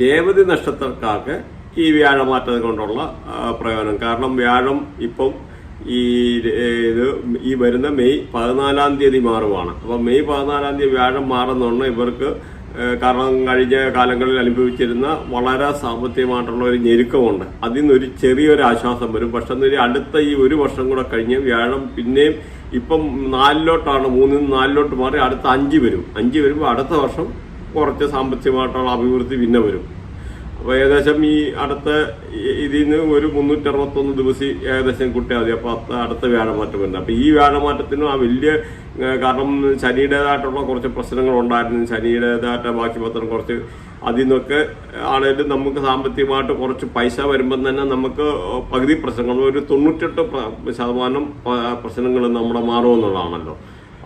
രേവതി നക്ഷത്രക്കാർക്ക് ഈ വ്യാഴമാറ്റം കൊണ്ടുള്ള പ്രയോജനം. കാരണം വ്യാഴം ഇപ്പം ഈ ഇത് ഈ വരുന്ന മെയ് പതിനാലാം തീയതി മാറുവാണ്. അപ്പം മെയ് പതിനാലാം തീയതി വ്യാഴം മാറുന്നുണ്ട് ഇവർക്ക് കാരണം കഴിഞ്ഞ കാലങ്ങളിൽ അനുഭവിച്ചിരുന്ന വളരെ സാമ്പത്തികമായിട്ടുള്ള ഒരു ഞെരുക്കമുണ്ട്. അതിൽ നിന്നൊരു ചെറിയൊരു ആശ്വാസം വരും. പക്ഷെ എന്നൊരു അടുത്ത ഈ ഒരു വർഷം കൂടെ കഴിഞ്ഞ് വ്യാഴം പിന്നെയും ഇപ്പം നാലിലോട്ടാണ് മൂന്നിൽ നിന്ന് നാലിലോട്ട് മാറി അടുത്ത അഞ്ച് വരും. അഞ്ച് വരുമ്പോൾ അടുത്ത വർഷം കുറച്ച് സാമ്പത്തികമായിട്ടുള്ള അഭിവൃദ്ധി പിന്നെ വരും. അപ്പോൾ ഏകദേശം ഈ അടുത്ത ഇതിൽ നിന്ന് ഒരു മുന്നൂറ്റി അറുപത്തൊന്ന് ദിവസം ഏകദേശം കുട്ടിയാൽ മതി. അപ്പോൾ അത്ത അടുത്ത വ്യാഴമാറ്റം വരുന്നത്. അപ്പോൾ ഈ വ്യാഴമാറ്റത്തിനും ആ വലിയ കാരണം ശനിയുടേതായിട്ടുള്ള കുറച്ച് പ്രശ്നങ്ങൾ ഉണ്ടായിരുന്നു. ശനിയുടേതായിട്ട് ബാക്കി പത്രം കുറച്ച് അതിൽ നിന്നൊക്കെ ആണെങ്കിലും നമുക്ക് സാമ്പത്തികമായിട്ട് കുറച്ച് പൈസ വരുമ്പം തന്നെ നമുക്ക് പകുതി പ്രശ്നങ്ങൾ ഒരു തൊണ്ണൂറ്റെട്ട് ശതമാനം പ്രശ്നങ്ങൾ നമ്മുടെ മാറുമെന്നുള്ളതാണല്ലോ.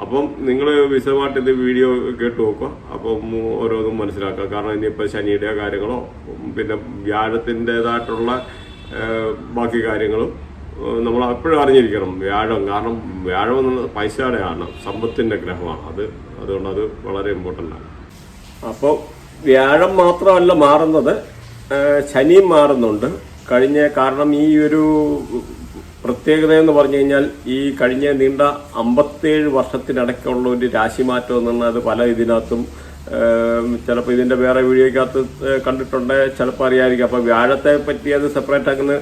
അപ്പം നിങ്ങൾ വിശദമായിട്ട് ഇത് വീഡിയോ കേട്ട് നോക്കുക. അപ്പം ഓരോന്നും മനസ്സിലാക്കുക. കാരണം ഇനിയിപ്പോൾ ശനിയുടെ കാര്യങ്ങളോ പിന്നെ വ്യാഴത്തിന്റെതായിട്ടുള്ള ബാക്കി കാര്യങ്ങളും നമ്മൾ എപ്പോഴും അറിഞ്ഞിരിക്കണം. വ്യാഴം കാരണം വ്യാഴം എന്നുള്ളത് പൈസയുടെയാണ് സമ്പത്തിന്റെ ഗ്രഹമാണ്. അത് അതുകൊണ്ട് അത് വളരെ ഇമ്പോർട്ടന്റ് ആണ്. അപ്പോൾ വ്യാഴം മാത്രമല്ല മാറുന്നത്. ശനിയും മാറുന്നുണ്ട്. കഴിഞ്ഞ കാരണം ഈ ഒരു പ്രത്യേകത എന്ന് പറഞ്ഞു കഴിഞ്ഞാൽ ഈ കഴിഞ്ഞ നീണ്ട അമ്പത്തേഴ് വർഷത്തിനടക്കമുള്ള ഒരു രാശിമാറ്റം എന്ന് പറഞ്ഞാൽ അത് പല ഇതിനകത്തും ചിലപ്പോൾ ഇതിന്റെ വേറെ വീഡിയോയ്ക്കകത്ത് കണ്ടിട്ടുണ്ട്. ചിലപ്പോൾ അറിയായിരിക്കും. അപ്പോൾ വ്യാഴത്തെ പറ്റി അത് സെപ്പറേറ്റ് അങ്ങനെ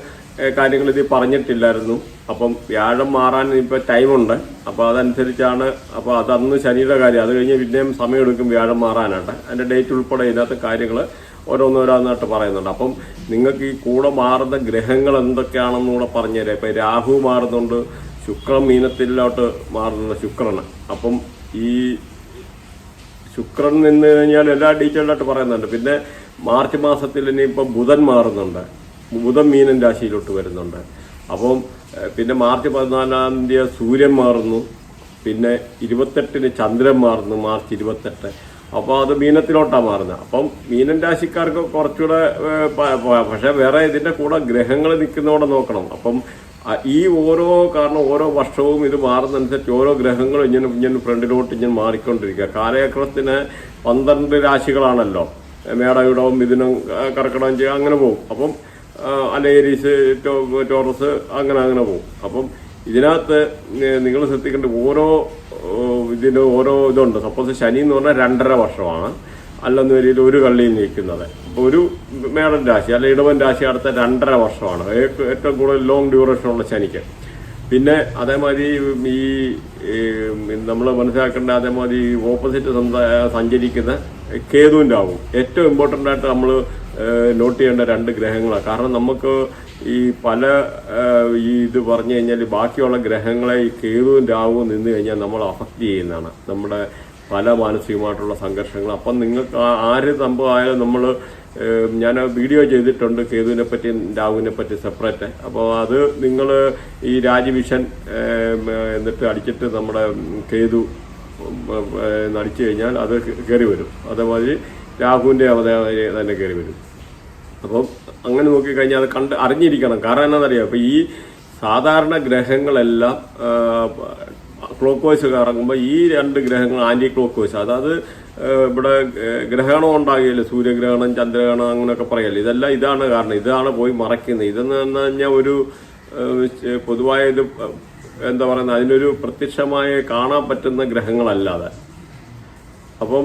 കാര്യങ്ങൾ ഇത് പറഞ്ഞിട്ടില്ലായിരുന്നു. അപ്പം വ്യാഴം മാറാൻ ഇപ്പോൾ ടൈമുണ്ട് അപ്പോൾ അതനുസരിച്ചാണ് അപ്പോൾ അതന്ന് ശനിയുടെ കാര്യം. അത് കഴിഞ്ഞ് പിന്നെയും സമയമെടുക്കും വ്യാഴം മാറാനായിട്ട്. അതിന്റെ ഡേറ്റ് ഉൾപ്പെടെ ഇതിനകത്ത് കാര്യങ്ങൾ ഓരോന്നോരോന്നായിട്ട് പറയുന്നുണ്ട്. അപ്പം നിങ്ങൾക്ക് ഈ കൂടെ മാറുന്ന ഗ്രഹങ്ങൾ എന്തൊക്കെയാണെന്ന് കൂടെ പറഞ്ഞുതരാം ഇപ്പം രാഹു മാറുന്നുണ്ട് ശുക്രൻ മീനത്തിലോട്ട് മാറുന്നുണ്ട് ശുക്രന്. അപ്പം ഈ ശുക്രൻ നിന്ന് കഴിഞ്ഞാൽ എല്ലാ ഡീറ്റെയിൽഡായിട്ട് പറയുന്നുണ്ട്. പിന്നെ മാർച്ച് മാസത്തിൽ ഇനിയിപ്പം ബുധൻ മാറുന്നുണ്ട്. ബുധൻ മീനൻ രാശിയിലോട്ട് വരുന്നുണ്ട്. അപ്പം പിന്നെ മാർച്ച് പതിനാലാം തീയതി സൂര്യൻ മാറുന്നു. പിന്നെ ഇരുപത്തെട്ടിന് ചന്ദ്രൻ മാറുന്നു മാർച്ച് ഇരുപത്തെട്ട്. അപ്പോൾ അത് മീനത്തിലോട്ടാണ് മാറുന്നത് അപ്പം മീനൻ രാശിക്കാർക്ക് കുറച്ചുകൂടെ പക്ഷേ വേറെ ഇതിന്റെ കൂടെ ഗ്രഹങ്ങൾ നിൽക്കുന്നതോടെ നോക്കണം. അപ്പം ഈ ഓരോ കാരണം ഓരോ വർഷവും ഇത് മാറുന്നതനുസരിച്ച് ഓരോ ഗ്രഹങ്ങളും ഇങ്ങനെ ഇങ്ങനെ ഫ്രണ്ടിലോട്ട് ഇങ്ങനെ മാറിക്കൊണ്ടിരിക്കുക. കാലചക്രത്തിന് പന്ത്രണ്ട് രാശികളാണല്ലോ. മേടവിടവും ഇതിനും കർക്കിടകം ചെയ്യുക അങ്ങനെ പോകും അപ്പം അലേരീസ് ടോറസ് അങ്ങനെ അങ്ങനെ പോകും അപ്പം ഇതിനകത്ത് നിങ്ങൾ ശ്രദ്ധിക്കേണ്ട ഓരോ ഇതിന് ഓരോ ഇതുണ്ട്. സപ്പോസ് ശനി എന്ന് പറഞ്ഞാൽ രണ്ടര വർഷമാണ്. അല്ലെന്ന് വരിയിൽ ഒരു കള്ളിയിൽ നിൽക്കുന്നത്. ഒരു മേടൻ രാശി അല്ലെ ഇടവൻ രാശി അടുത്ത രണ്ടര വർഷമാണ്. ഏറ്റവും കൂടുതൽ ലോങ് ഡ്യൂറേഷൻ ഉള്ള ശനിക്ക്. പിന്നെ അതേമാതിരി ഈ നമ്മൾ മനസ്സിലാക്കേണ്ട അതേമാതിരി ഓപ്പോസിറ്റ് സഞ്ചരിക്കുന്ന കേതുവിന്റെ ആവും. ഏറ്റവും ഇമ്പോർട്ടന്റ് ആയിട്ട് നമ്മൾ നോട്ട് ചെയ്യേണ്ട രണ്ട് ഗ്രഹങ്ങളാണ് കാരണം നമുക്ക് ഈ പല ഈ ഇത് പറഞ്ഞു കഴിഞ്ഞാൽ ബാക്കിയുള്ള ഗ്രഹങ്ങളെ ഈ കേതുവും രാവും നിന്ന് കഴിഞ്ഞാൽ നമ്മൾ അഫക്റ്റ് ചെയ്യുന്നതാണ്. നമ്മുടെ പല മാനസികമായിട്ടുള്ള സംഘർഷങ്ങൾ അപ്പം നിങ്ങൾക്ക് ആര് സംഭവമായാലും നമ്മൾ ഞാൻ വീഡിയോ ചെയ്തിട്ടുണ്ട് കേതുവിനെ പറ്റി രാഹുവിനെ പറ്റി സെപ്പറേറ്റ് അപ്പോൾ അത് നിങ്ങൾ ഈ രാജവിഷൻ എന്നിട്ട് അടിച്ചിട്ട് നമ്മുടെ കേതു അടിച്ചു കഴിഞ്ഞാൽ അത് കയറി വരും. അതേമാതിരി രാഹുവിന്റെ അവതേ തന്നെ കയറി വരും. അപ്പം അങ്ങനെ നോക്കിക്കഴിഞ്ഞാൽ അത് കണ്ട് അറിഞ്ഞിരിക്കണം. കാരണം എന്താണെന്നറിയാം? അപ്പം ഈ സാധാരണ ഗ്രഹങ്ങളെല്ലാം ക്ലോക്ക് വൈസ് കറങ്ങുമ്പോൾ ഈ രണ്ട് ഗ്രഹങ്ങൾ ആന്റി ക്ലോക്ക് വൈസ്. അതായത് ഇവിടെ ഗ്രഹണം ഉണ്ടാകില്ല. സൂര്യഗ്രഹണം ചന്ദ്രഗ്രഹണം അങ്ങനെയൊക്കെ പറയല്ലേ. ഇതെല്ലാം ഇതാണ് കാരണം. ഇതാണ് പോയി മറയ്ക്കുന്നത്. ഇതെന്ന് പറഞ്ഞു കഴിഞ്ഞാൽ ഒരു പൊതുവായ ഇത് എന്താ പറയുന്നത്? അതിനൊരു പ്രത്യക്ഷമായി കാണാൻ പറ്റുന്ന ഗ്രഹങ്ങളല്ലാതെ. അപ്പം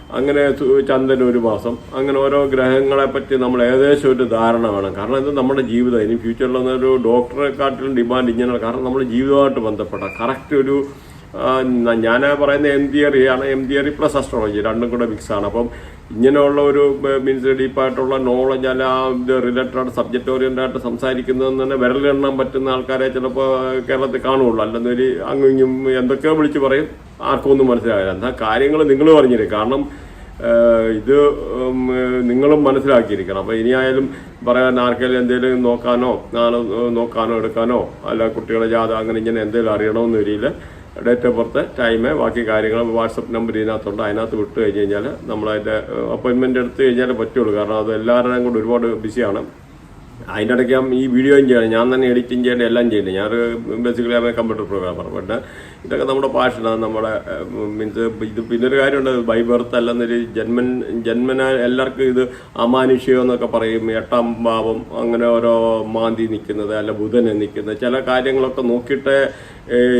അങ്ങനെ ചന്ദ്രൻ ഒരു മാസം. അങ്ങനെ ഓരോ ഗ്രഹങ്ങളെ പറ്റി നമ്മൾ ഏകദേശം ഒരു ധാരണ വേണം. കാരണം ഇത് നമ്മുടെ ജീവിതം. ഇനി ഫ്യൂച്ചറിൽ ഒരു ഡോക്ടറെക്കാട്ടിലും ഡിമാൻഡ് ഇങ്ങനെ കാരണം നമ്മുടെ ജീവിതമായിട്ട് ബന്ധപ്പെട്ട കറക്റ്റ് ഒരു ഞാൻ പറയുന്ന എം തിയറിയാണ് എം തിയറി പ്ലസ് അസ്ട്രോളജി രണ്ടും കൂടെ ആണ്. അപ്പം ഇങ്ങനെയുള്ള ഒരു മീൻസ് ഡീപ്പായിട്ടുള്ള നോളജ് അല്ല ഇത് റിലേറ്റഡ് സബ്ജക്റ്റ് ഓറിയന്റഡ് ആയിട്ട് സംസാരിക്കുന്നതെന്ന് തന്നെ വിരലെണ്ണാൻ പറ്റുന്ന ആൾക്കാരെ ചിലപ്പോൾ കേരളത്തിൽ കാണുള്ളൂ അല്ലെന്നൊരു അങ്ങും എന്തൊക്കെയോ വിളിച്ച് പറയും. ആർക്കും ഒന്നും മനസ്സിലാകില്ല എന്നാൽ കാര്യങ്ങൾ നിങ്ങൾ പറഞ്ഞില്ലേ? കാരണം ഇത് നിങ്ങളും മനസ്സിലാക്കിയിരിക്കണം. അപ്പോൾ ഇനിയായാലും പറയാൻ ആർക്കെങ്കിലും എന്തെങ്കിലും നോക്കാനോ നോക്കാനോ എടുക്കാനോ അല്ല കുട്ടികളെ ജാത അങ്ങനെ ഇങ്ങനെ എന്തെങ്കിലും അറിയണമെന്ന് വരിയിൽ ഡേറ്റ് ഓഫ് ബർത്ത് ടൈം ബാക്കി കാര്യങ്ങൾ വാട്സപ്പ് നമ്പർ ഇതിനകത്തുണ്ട്. അതിനകത്ത് വിട്ട് കഴിഞ്ഞ് കഴിഞ്ഞാൽ നമ്മളതിന്റെ അപ്പോയിൻമെന്റ് എടുത്ത് കഴിഞ്ഞാൽ പറ്റുള്ളൂ. കാരണം അത് എല്ലാവരുടെയും കൂടെ ഒരുപാട് ബിസിയാണ്. അതിന്റെ ഇടയ്ക്ക് ഈ വീഡിയോയും ചെയ്യണം. ഞാൻ തന്നെ എഡിറ്റിംഗ് ചെയ്യേണ്ട എല്ലാം ചെയ്യുന്നത് ഞാനൊരു ബേസിക്കലി കമ്പ്യൂട്ടർ പ്രോഗ്രാമർ പിന്നെ ഇതൊക്കെ നമ്മുടെ പാഷനാണ് നമ്മുടെ മീൻസ് ഇത് പിന്നൊരു കാര്യമുണ്ട് ബൈ ബർത്ത് അല്ലെന്നൊരു ജന്മൻ ജന്മന എല്ലാവർക്കും ഇത് അമാനുഷ്യം എന്നൊക്കെ പറയും എട്ടാം ഭാവം അങ്ങനെ ഓരോ മാന്തി നിൽക്കുന്നത് അല്ല ബുധനെ നിൽക്കുന്നത് ചില കാര്യങ്ങളൊക്കെ നോക്കിയിട്ട്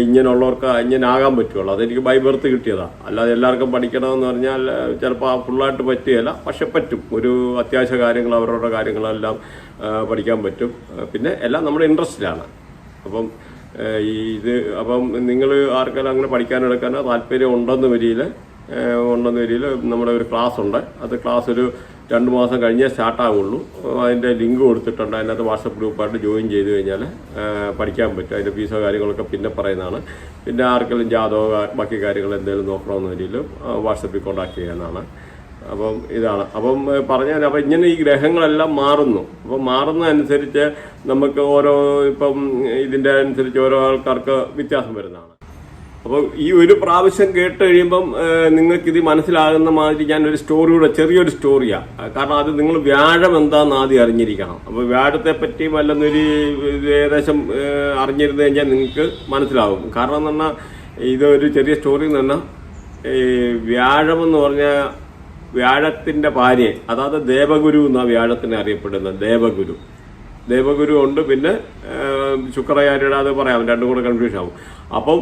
ഇങ്ങനെയുള്ളവർക്ക് ഇങ്ങനെ ആകാൻ പറ്റുള്ളൂ അതെനിക്ക് ബൈ ബർത്ത് കിട്ടിയതാണ് അല്ലാതെ എല്ലാവർക്കും പഠിക്കണമെന്ന് പറഞ്ഞാൽ ചിലപ്പോൾ ഫുള്ളായിട്ട് പറ്റുകയില്ല. പക്ഷെ പറ്റും. ഒരു അത്യാവശ്യ കാര്യങ്ങൾ അവരുടെ കാര്യങ്ങളെല്ലാം പഠിക്കാൻ പറ്റും. പിന്നെ എല്ലാം നമ്മുടെ ഇൻട്രസ്റ്റിലാണ് അപ്പം ഇത് അപ്പം നിങ്ങൾ ആർക്കെല്ലാം അങ്ങനെ പഠിക്കാനെടുക്കാനോ താല്പര്യം ഉണ്ടെന്ന് വരിയിൽ ഉണ്ടെന്ന് വരിയിൽ നമ്മുടെ ഒരു ക്ലാസ് ഉണ്ട് അത് ക്ലാസ് ഒരു രണ്ട് മാസം കഴിഞ്ഞേ സ്റ്റാർട്ടാകുള്ളൂ അതിന്റെ ലിങ്ക് കൊടുത്തിട്ടുണ്ട്. അതിനകത്ത് വാട്സപ്പ് ഗ്രൂപ്പായിട്ട് ജോയിൻ ചെയ്ത് കഴിഞ്ഞാൽ പഠിക്കാൻ പറ്റും. അതിന്റെ ഫീസോ കാര്യങ്ങളൊക്കെ പിന്നെ പറയുന്നതാണ്. പിന്നെ ആർക്കെങ്കിലും ജാതകോ ബാക്കി കാര്യങ്ങൾ എന്തെങ്കിലും നോക്കണമെന്ന് വരിയിലും വാട്സപ്പിൽ കോൺടാക്ട് ചെയ്യാനാണ്. അപ്പം ഇതാണ്. അപ്പം പറഞ്ഞാൽ അപ്പം ഇങ്ങനെ ഈ ഗ്രഹങ്ങളെല്ലാം മാറുന്നു. അപ്പം മാറുന്നതനുസരിച്ച് നമുക്ക് ഓരോ ഇപ്പം ഇതിന്റെ അനുസരിച്ച് ഓരോ ആൾക്കാർക്ക് വ്യത്യാസം വരുന്നതാണ്. അപ്പോൾ ഈ ഒരു പ്രാവശ്യം കേട്ട് കഴിയുമ്പം നിങ്ങൾക്കിത് മനസ്സിലാകുന്ന മാതിരി ഞാൻ ഒരു സ്റ്റോറിയുടെ ചെറിയൊരു സ്റ്റോറിയാണ് കാരണം അത് നിങ്ങൾ വ്യാഴം എന്താണെന്ന് ആദ്യം അറിഞ്ഞിരിക്കണം. അപ്പോൾ വ്യാഴത്തെ പറ്റി വല്ലെന്നൊരു ഏകദേശം അറിഞ്ഞിരുന്നു കഴിഞ്ഞാൽ നിങ്ങൾക്ക് മനസ്സിലാകും കാരണം എന്ന് പറഞ്ഞാൽ ഇതൊരു ചെറിയ സ്റ്റോറി എന്ന് പറഞ്ഞാൽ വ്യാഴം എന്ന് പറഞ്ഞാൽ വ്യാഴത്തിന്റെ ഭാര്യ അതായത് ദേവഗുരു എന്നാ വ്യാഴത്തിനെ അറിയപ്പെടുന്നത് ദേവഗുരു. ദേവഗുരു ഉണ്ട് പിന്നെ ശുക്രചാര്യയുടെ അത് പറയാം രണ്ടും കൂടെ കൺഫ്യൂഷൻ ആവും. അപ്പം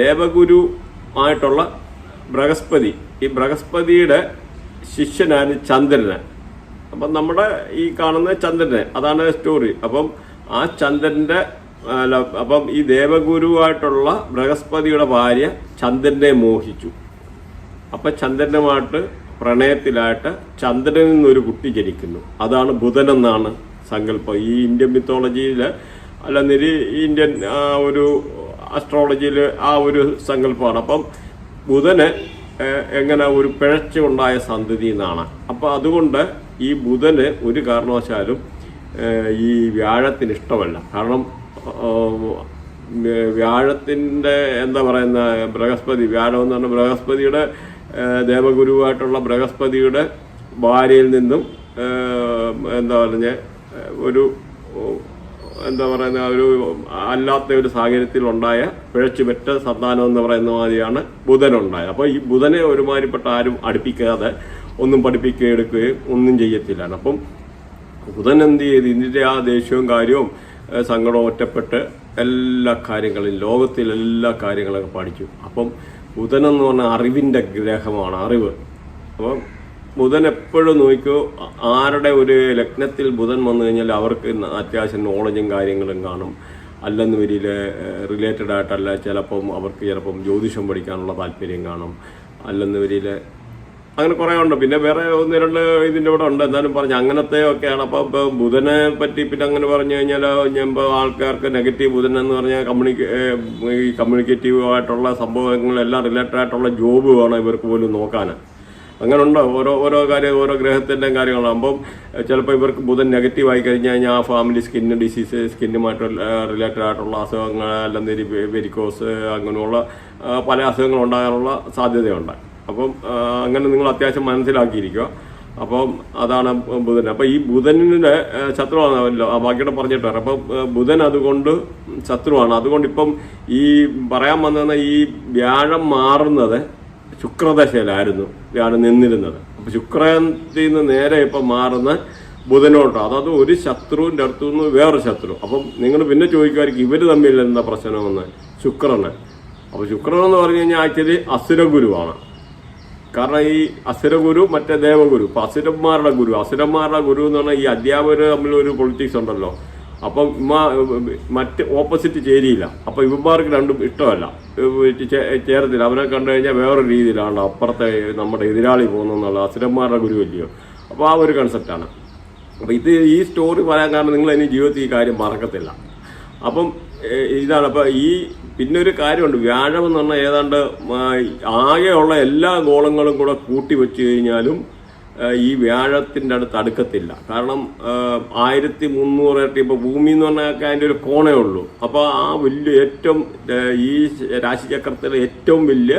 ദേവഗുരു ആയിട്ടുള്ള ബൃഹസ്പതി ഈ ബൃഹസ്പതിയുടെ ശിഷ്യനാണ് ചന്ദ്രന്. അപ്പം നമ്മുടെ ഈ കാണുന്ന ചന്ദ്രനെ അതാണ് സ്റ്റോറി അപ്പം ആ ചന്ദ്രന്റെ അല്ല, അപ്പം ഈ ദേവഗുരുവായിട്ടുള്ള ബൃഹസ്പതിയുടെ ഭാര്യ ചന്ദ്രനെ മോഹിച്ചു. അപ്പൊ ചന്ദ്രനുമായിട്ട് പ്രണയത്തിലായിട്ട് ചന്ദ്രനിൽ നിന്നൊരു കുട്ടി ജനിക്കുന്നു. അതാണ് ബുധൻ എന്നാണ് സങ്കല്പം. ഈ ഇന്ത്യൻ മിത്തോളജിയിൽ അല്ലെങ്കിൽ ഇന്ത്യൻ ഒരു അസ്ട്രോളജിയിൽ ആ ഒരു സങ്കല്പമാണ്. അപ്പം ബുധന് എങ്ങനെ ഒരു പിഴച്ചുണ്ടായ സന്തതി എന്നാണ്. അപ്പം അതുകൊണ്ട് ഈ ബുധന് ഒരു കാരണവശാലും ഈ വ്യാഴത്തിന് ഇഷ്ടമല്ല. കാരണം വ്യാഴത്തിന്റെ എന്താ പറയുന്ന ബൃഹസ്പതി വ്യാഴം എന്ന് പറഞ്ഞാൽ ബൃഹസ്പതിയുടെ ദേവഗുരുവായിട്ടുള്ള ബൃഹസ്പതിയുടെ ഭാര്യയിൽ നിന്നും എന്താ പറഞ്ഞ ഒരു എന്താ പറയുന്ന ഒരു അല്ലാത്ത ഒരു സാഹചര്യത്തിൽ ഉണ്ടായ പിഴച്ചുപെറ്റ സന്താനം എന്ന് പറയുന്ന മാതിരിയാണ് ബുധനുണ്ടായത്. അപ്പോൾ ഈ ബുധനെ ഒരുമാതിരിപ്പെട്ട ആരും അടുപ്പിക്കാതെ ഒന്നും പഠിപ്പിക്കുകയും എടുക്കുകയും ഒന്നും ചെയ്യത്തില്ല അപ്പം ബുധൻ എന്ത് ചെയ്ത്? ഇതിന്റെ ആ ദേഷ്യവും കാര്യവും സങ്കടവും ഒറ്റപ്പെട്ട് എല്ലാ കാര്യങ്ങളും ലോകത്തിലെല്ലാ കാര്യങ്ങളൊക്കെ പഠിച്ചു. അപ്പം ബുധൻ എന്ന് പറഞ്ഞാൽ അറിവിന്റെ ഗ്രഹമാണ് അറിവ്. അപ്പം ബുധൻ എപ്പോഴും നോക്കൂ ആരുടെ ഒരു ലഗ്നത്തിൽ ബുധൻ വന്നു കഴിഞ്ഞാൽ അവർക്ക് അത്യാവശ്യം നോളജും കാര്യങ്ങളും കാണും. അല്ലെന്ന് വരിയിൽ റിലേറ്റഡ് ആയിട്ടല്ല ചിലപ്പം അവർക്ക് ചിലപ്പം ജ്യോതിഷം പഠിക്കാനുള്ള താല്പര്യം കാണും. അല്ലെന്ന് വരിയിൽ അങ്ങനെ കുറെ ഉണ്ട്. പിന്നെ വേറെ ഒന്ന് രണ്ട് ഇതിന്റെ ഇവിടെ ഉണ്ട്. എന്തായാലും പറഞ്ഞു അങ്ങനത്തെ ഒക്കെയാണ്. അപ്പൊ ഇപ്പൊ ബുധനെ പറ്റി പിന്നെ അങ്ങനെ പറഞ്ഞു കഴിഞ്ഞാൽ ഞാൻ ആൾക്കാർക്ക് നെഗറ്റീവ് ബുധൻ എന്ന് പറഞ്ഞാൽ കമ്മ്യൂണിക്കേ ഈ കമ്മ്യൂണിക്കേറ്റീവ് ആയിട്ടുള്ള സംഭവങ്ങളെല്ലാം റിലേറ്റഡ് ആയിട്ടുള്ള ജോബ് വേണം ഇവർക്ക് പോലും നോക്കാൻ. അങ്ങനെ ഉണ്ടോ. ഓരോ ഓരോ കാര്യം ഓരോ ഗ്രഹത്തിന്റെയും കാര്യങ്ങളാകുമ്പം ചിലപ്പോൾ ഇവർക്ക് ബുധൻ നെഗറ്റീവ് ആയി കഴിഞ്ഞ് കഴിഞ്ഞാൽ ആ ഫാമിലി സ്കിന്ന് ഡിസീസ് സ്കിന്നുമായിട്ട് റിലേറ്റഡ് ആയിട്ടുള്ള അസുഖങ്ങൾ അല്ലെങ്കിൽ വെരിക്കോസ് അങ്ങനെയുള്ള പല അസുഖങ്ങൾ ഉണ്ടാകാനുള്ള സാധ്യതയുണ്ട്. അപ്പം അങ്ങനെ നിങ്ങൾ അത്യാവശ്യം മനസ്സിലാക്കിയിരിക്കുക. അപ്പം അതാണ് ബുധൻ. അപ്പം ഈ ബുധനിന്റെ ശത്രുവാണല്ലോ ബാക്കിയുടെ പറഞ്ഞിട്ട് വരാം അപ്പം ബുധൻ അതുകൊണ്ട് ശത്രുവാണ്. അതുകൊണ്ട് ഇപ്പം ഈ പറയാൻ വന്ന ഈ വ്യാഴം മാറുന്നത് ശുക്രദശയിലായിരുന്നു. വ്യാഴം നിന്നിരുന്നത്. അപ്പം ശുക്രത്തിൽ നിന്ന് നേരെ ഇപ്പം മാറുന്ന ബുധനോട്ടോ. അതായത് ഒരു ശത്രുവിന്റെ അടുത്തു നിന്ന് വേറൊരു ശത്രു. അപ്പം നിങ്ങൾ പിന്നെ ചോദിക്കുമായിരിക്കും ഇവർ തമ്മിൽ എന്താ പ്രശ്നമെന്ന് ശുക്രന്. അപ്പോൾ ശുക്രൻ എന്ന് പറഞ്ഞു കഴിഞ്ഞാൽ ആക്ച്വലി അസുരഗുരുവാണ്. കാരണം ഈ അസുരഗുരു മറ്റേ ദേവഗുരു. ഇപ്പൊ അസുരന്മാരുടെ ഗുരു. അസുരന്മാരുടെ ഗുരു എന്ന് പറഞ്ഞാൽ ഈ അധ്യാപകർ തമ്മിൽ ഒരു പൊളിറ്റിക്സ് ഉണ്ടല്ലോ. അപ്പം മറ്റ് ഓപ്പോസിറ്റ് ചേരിയില്ല. അപ്പൊ ഇവന്മാർക്ക് രണ്ടും ഇഷ്ടമല്ല. ചേർത്തില്ല അവരെ കണ്ടു കഴിഞ്ഞാൽ വേറെ രീതിയിലാണ് അപ്പുറത്തെ നമ്മുടെ എതിരാളി പോകുന്നുള്ള അസുരന്മാരുടെ ഗുരു അല്ലയോ. അപ്പോൾ ആ ഒരു കൺസെപ്റ്റാണ് അപ്പൊ ഇത് ഈ സ്റ്റോറി പറയാൻ കാരണം നിങ്ങൾ ഇനി ജീവിതത്തിൽ ഈ കാര്യം മറക്കത്തില്ല. അപ്പം ഇതാണ്. ഈ പിന്നെ ഒരു കാര്യമുണ്ട്. വ്യാഴം എന്ന് പറഞ്ഞാൽ ഏതാണ്ട് ആകെയുള്ള എല്ലാ ഗോളങ്ങളും കൂടെ കൂട്ടി വെച്ച് കഴിഞ്ഞാലും ഈ വ്യാഴത്തിന്റെ അടുത്ത് അടുക്കത്തില്ല. കാരണം ആയിരത്തി മുന്നൂറ് ഇരട്ടി ഇപ്പൊ ഭൂമി എന്ന് പറഞ്ഞാൽ അതിന്റെ ഒരു കോണേ ഉള്ളൂ. അപ്പോൾ ആ വലിയ ഏറ്റവും ഈ രാശിചക്രത്തിലെ ഏറ്റവും വലിയ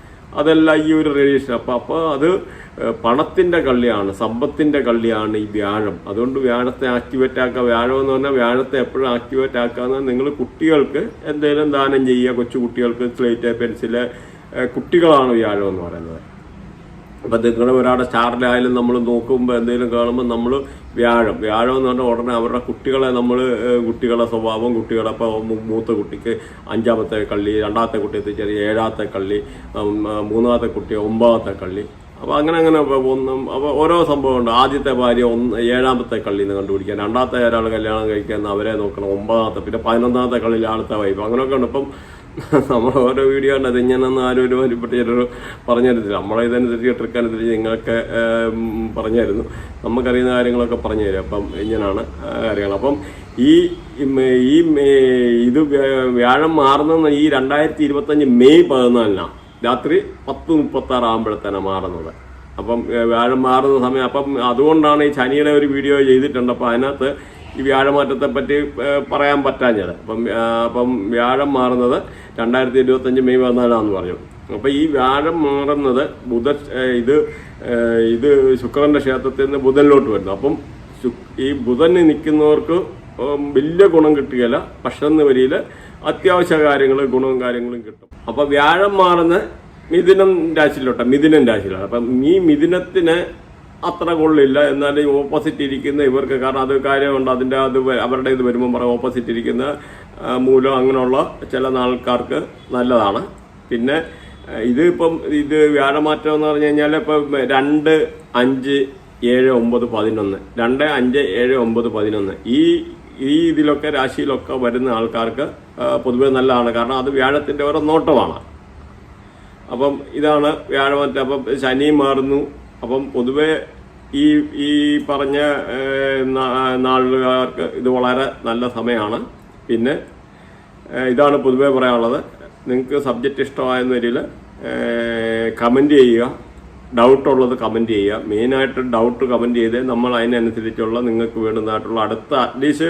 അതെല്ലാം ഈ ഒരു റേഡിയേഷൻ അപ്പം അപ്പോൾ അത് പണത്തിന്റെ കള്ളിയാണ് സമ്പത്തിന്റെ കള്ളിയാണ് ഈ വ്യാഴം. അതുകൊണ്ട് വ്യാഴത്തെ ആക്ടിവേറ്റ് ആക്കുക. വ്യാഴം എന്ന് പറഞ്ഞാൽ വ്യാഴത്തെ എപ്പോഴും ആക്ടിവേറ്റ് ആക്കാന്ന് നിങ്ങൾ കുട്ടികൾക്ക് എന്തെങ്കിലും ദാനം ചെയ്യുക. കൊച്ചു കുട്ടികൾക്ക് സ്ലേറ്റ് പെൻസിൽ കുട്ടികളാണ് വ്യാഴം എന്ന് പറയുന്നത്. അപ്പം നിങ്ങളുടെ ഒരാളുടെ സ്റ്റാറിലായാലും നമ്മൾ നോക്കുമ്പോൾ എന്തെങ്കിലും കാണുമ്പോൾ നമ്മൾ വ്യാഴം. വ്യാഴം എന്ന് പറഞ്ഞാൽ ഉടനെ അവരുടെ കുട്ടികളെ നമ്മൾ കുട്ടികളുടെ സ്വഭാവം കുട്ടികളെ ഇപ്പോൾ മൂത്ത കുട്ടിക്ക് അഞ്ചാമത്തെ കള്ളി രണ്ടാമത്തെ കുട്ടി എത്തിച്ചേരി ഏഴാമത്തെ കള്ളി മൂന്നാമത്തെ കുട്ടി ഒമ്പതാമത്തെ കള്ളി. അപ്പോൾ അങ്ങനെ അങ്ങനെ ഒന്നും അപ്പോൾ ഓരോ സംഭവമുണ്ട് ആദ്യത്തെ ഭാര്യ ഒന്ന് ഏഴാമത്തെ കള്ളിയിൽ നിന്ന് കണ്ടുപിടിക്കാൻ. രണ്ടാമത്തെ ഒരാൾ കല്യാണം കഴിക്കാൻ അവരെ നോക്കണം. ഒമ്പതാമത്തെ പിന്നെ പതിനൊന്നാമത്തെ കള്ളിയിൽ ആളത്തെ വൈഫ്. അങ്ങനെയൊക്കെ ഉണ്ട്. ഇപ്പം നമ്മൾ ഓരോ വീഡിയോ കണ്ടത് ഇങ്ങനെയൊന്നും ആരും ഒരു വലിപ്പറ്റൊരു പറഞ്ഞിരുന്നില്ല നമ്മളെ ഇതനുസരിച്ച് ട്രിക്കനുസരിച്ച് നിങ്ങൾക്ക് ഏം, പറഞ്ഞായിരുന്നു നമുക്കറിയുന്ന കാര്യങ്ങളൊക്കെ പറഞ്ഞു തരും അപ്പം ഇങ്ങനെയാണ് കാര്യങ്ങൾ. അപ്പം ഈ ഈ ഇത് വ്യ- വ്യാഴം മാറുന്ന ഈ രണ്ടായിരത്തി ഇരുപത്തഞ്ച് മെയ് പതിനാലിനാണ് രാത്രി പത്ത് മുപ്പത്തി ആറ് ആകുമ്പോഴത്തേനാണ് മാറുന്നത്. അപ്പം വ്യാഴം മാറുന്ന സമയം. അപ്പം അതുകൊണ്ടാണ് ഈ ശനിയുടെ ഒരു വീഡിയോ ചെയ്തിട്ടുണ്ട്. അപ്പം അതിനകത്ത് ഈ വ്യാഴമാറ്റത്തെ പറ്റി പറയാൻ പറ്റാഞ്ഞത്. അപ്പം അപ്പം വ്യാഴം മാറുന്നത് രണ്ടായിരത്തി ഇരുപത്തഞ്ച് മെയ് പതിനാലാന്ന് പറഞ്ഞു അപ്പം ഈ വ്യാഴം മാറുന്നത് ബുധ ഇത് ഇത് ശുക്രന്റെ ക്ഷേത്രത്തിൽ നിന്ന് ബുധനിലോട്ട് വരുന്നു. അപ്പം ഈ ബുധന് നിൽക്കുന്നവർക്ക് വലിയ ഗുണം കിട്ടുകയില്ല. പക്ഷെ എന്ന വരിയിൽ അത്യാവശ്യ കാര്യങ്ങൾ ഗുണവും കാര്യങ്ങളും കിട്ടും. അപ്പോൾ വ്യാഴം മാറുന്ന മിഥുനം രാശിയിലോട്ടെ മിഥുനം രാശിയിലാണ്. അപ്പം ഈ മിഥുനത്തിന് അത്ര കൊള്ളില്ല എന്നാൽ ഓപ്പോസിറ്റ് ഇരിക്കുന്ന ഇവർക്ക്. കാരണം അത് കാര്യമുണ്ട്. അതിന്റെ അത് അവരുടെ ഇത് വരുമ്പോൾ പറയും ഓപ്പോസിറ്റ് ഇരിക്കുന്ന മൂലം അങ്ങനെയുള്ള ചില ആൾക്കാർക്ക് നല്ലതാണ്. പിന്നെ ഇത് ഇപ്പം ഇത് വ്യാഴമാറ്റം എന്ന് പറഞ്ഞു കഴിഞ്ഞാൽ ഇപ്പം രണ്ട് അഞ്ച് ഏഴ് ഒമ്പത് പതിനൊന്ന്. രണ്ട് അഞ്ച് ഏഴ് ഒമ്പത് പതിനൊന്ന്. ഈ ഈ ഇതിലൊക്കെ രാശിയിലൊക്കെ വരുന്ന ആൾക്കാർക്ക് പൊതുവെ നല്ലതാണ്. കാരണം അത് വ്യാഴത്തിന്റെ ഓരോ നോട്ടമാണ്. അപ്പം ഇതാണ് വ്യാഴമാറ്റം. അപ്പം ശനി മാറുന്നു അപ്പം പൊതുവെ ഈ ഈ പറഞ്ഞ നാളുകാർക്ക് ഇത് വളരെ നല്ല സമയമാണ്. പിന്നെ ഇതാണ് പൊതുവെ പറയാനുള്ളത്. നിങ്ങൾക്ക് സബ്ജക്റ്റ് ഇഷ്ടമായെന്ന രീതിയിൽ കമന്റ് ചെയ്യുക. ഡൗട്ടുള്ളത് കമന്റ് ചെയ്യുക. മെയിനായിട്ട് ഡൗട്ട് കമന്റ് ചെയ്ത് നമ്മൾ അതിനനുസരിച്ചുള്ള നിങ്ങൾക്ക് വേണ്ടുന്നതായിട്ടുള്ള അടുത്ത അറ്റ്ലീസ്റ്റ്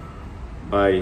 ബൈ